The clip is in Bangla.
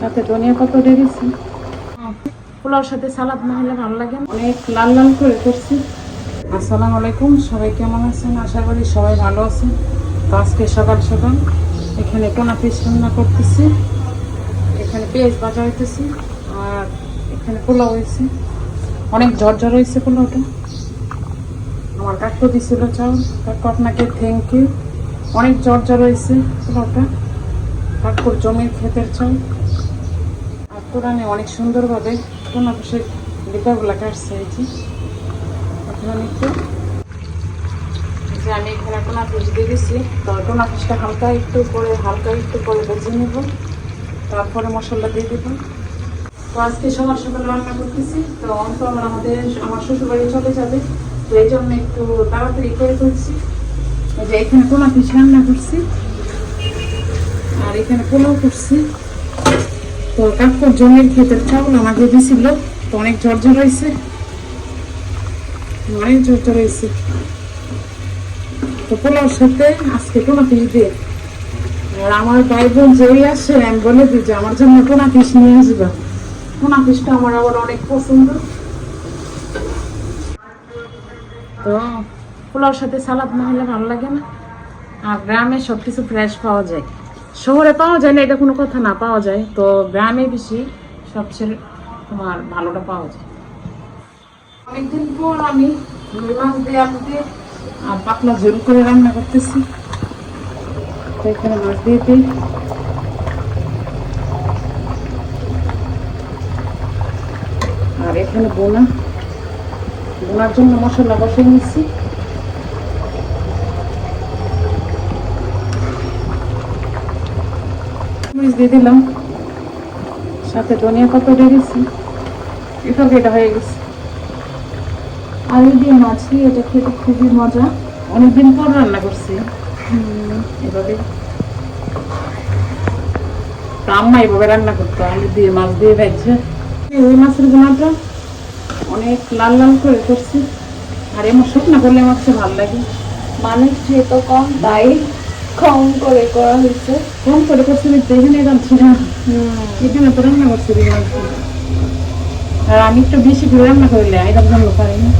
সাথে ধনিয়া দিয়ে দিচ্ছি পোলাওর সাথে সালাদ না হলে ভালো লাগে অনেক লাল লাল করে করছি। আসসালামু আলাইকুম সবাই কেমন আছেন? আশা করি সবাই ভালো আছেন। তো আজকে সকাল সকাল এখানে কোনা পিস রান্না করতেছি। এখানে পেঁয়াজ ভাজা হইতেছি আর এখানে পোলাও হয়েছে অনেক ঝরঝর হয়েছে পোলাওটা। আমার কাকু দিছিল চাউল। কাকু আপনাকে থ্যাংক ইউ অনেক ঝরঝর হয়েছে পোলাওটা। কাকুর জমির ক্ষেতের চাউল। কোরআনে অনেক সুন্দরভাবে কোনা পিসের লিপাগুলা কাটছে এই যে এখন একটু যে আমি এখানে কোনা পিস দিয়ে দিচ্ছি তো কোনা পিসটা হালকা একটু করে হালকা একটু করে বেজে নেব। তারপরে মশলা দিয়ে দেব। তো আজকে সকাল সকাল রান্না করতেছি, তো অন্ত আমার আমাদের আমার শ্বশুরবাড়ি চলে যাবে, তো এই জন্য একটু তাড়াতাড়ি করে ফেলছি যে এখানে কোনা পিস রান্না করছি, আর এখানে পোলাও করছি। তো জমির ক্ষেতের চাউল আমাকে দিছিল তো অনেক হয়েছে। অনেক হয়েছে। তো সাথে আজকে পিস দিয়ে। আর আমার ভাই বোন যেই আসে, আমি বলে দিই যে আমার জন্য কোনা পিস নিয়ে আসবে। কোনা পিসটা আমার আবার অনেক পছন্দ। তো পোলাওর সাথে সালাদ না হলে ভালো লাগে না। আর গ্রামে সব কিছু ফ্রেশ পাওয়া যায়। শহরে পাওয়া যায় না, এটা কোনো কথা না, পাওয়া যায়। তো গ্রামে বেশি সবচেয়ে তোমার ভালোটা পাওয়া যায়। অনেকদিন পর আমি রুই মাছ দিয়ে আলু আর পাতলা ঝোল করে রান্না করতেছি। এখানে মাছ দিয়ে দিই। আর এখানে বোনা। বোনার জন্য মশলা বসে নিচ্ছি। মরিচ দিয়ে দিলাম। সাথে ধনিয়া পাতা দিয়ে দিচ্ছি এটা এটা হয়ে গেছে। আলু দিয়ে মাছ দিয়ে এটা খেতে খুবই মজা। অনেকদিন পর রান্না করছি। এভাবে। আম্মা এভাবে রান্না করতো আলু দিয়ে মাছ দিয়ে ভেজে। ওই মাছের গুণাটা অনেক লাল লাল করে করছি। আর এমন শুকনো করলে কাছে ভালো লাগে। মানুষ যেহেতু কম তাই কম করে করা হয়েছে। কম করে করছি আমি তো এখানে রাঁধছি না। এখানে তো রান্না করছি আর আমি একটু বেশি করে রান্না করলে এরকম জানলো পারি না।